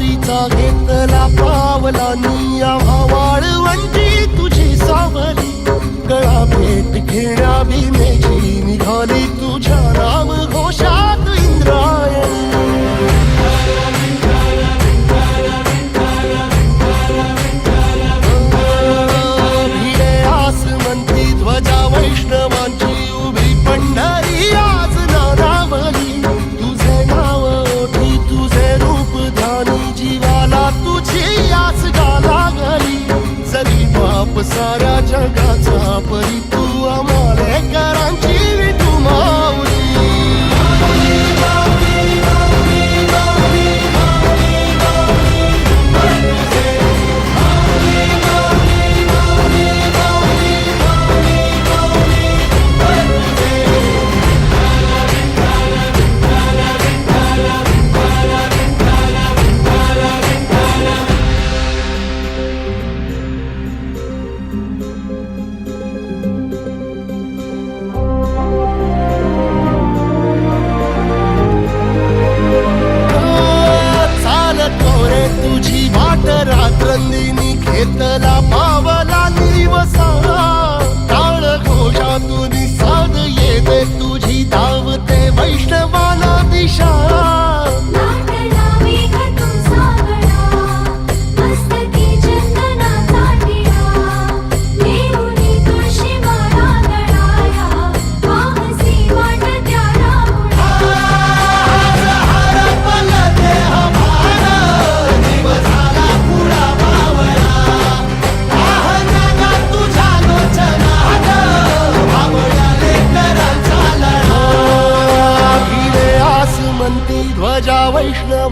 वसावारीचा घेतला पावलांनी आम्हा वाळवंटी तुझी सावली. गळा भेट घेण्या भीमेची सारा जगाचा परी तू आम्हाला करांची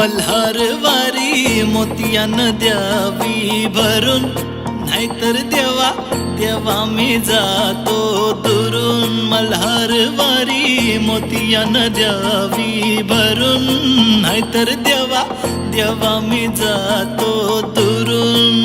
मल्हारवारी मोतियान द्यावी भरून. नाहीतर देवा देवा मी जातो दुरून. मल्हारवारी मोतियान द्यावी भरून. नाहीतर देवा देवा मी जातो दुरून.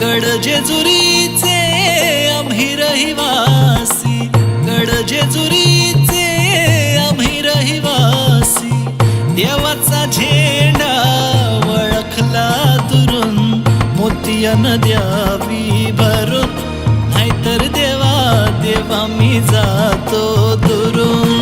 गड जेजुरीचे आम्ही रहिवासी. गड जेजुरीचे आम्ही रहिवासी. देवाचा झेंडा वळखला तुरून मोतिया नद्यावी भरून. नाहीतर देवा देवा मी जातो दुरून.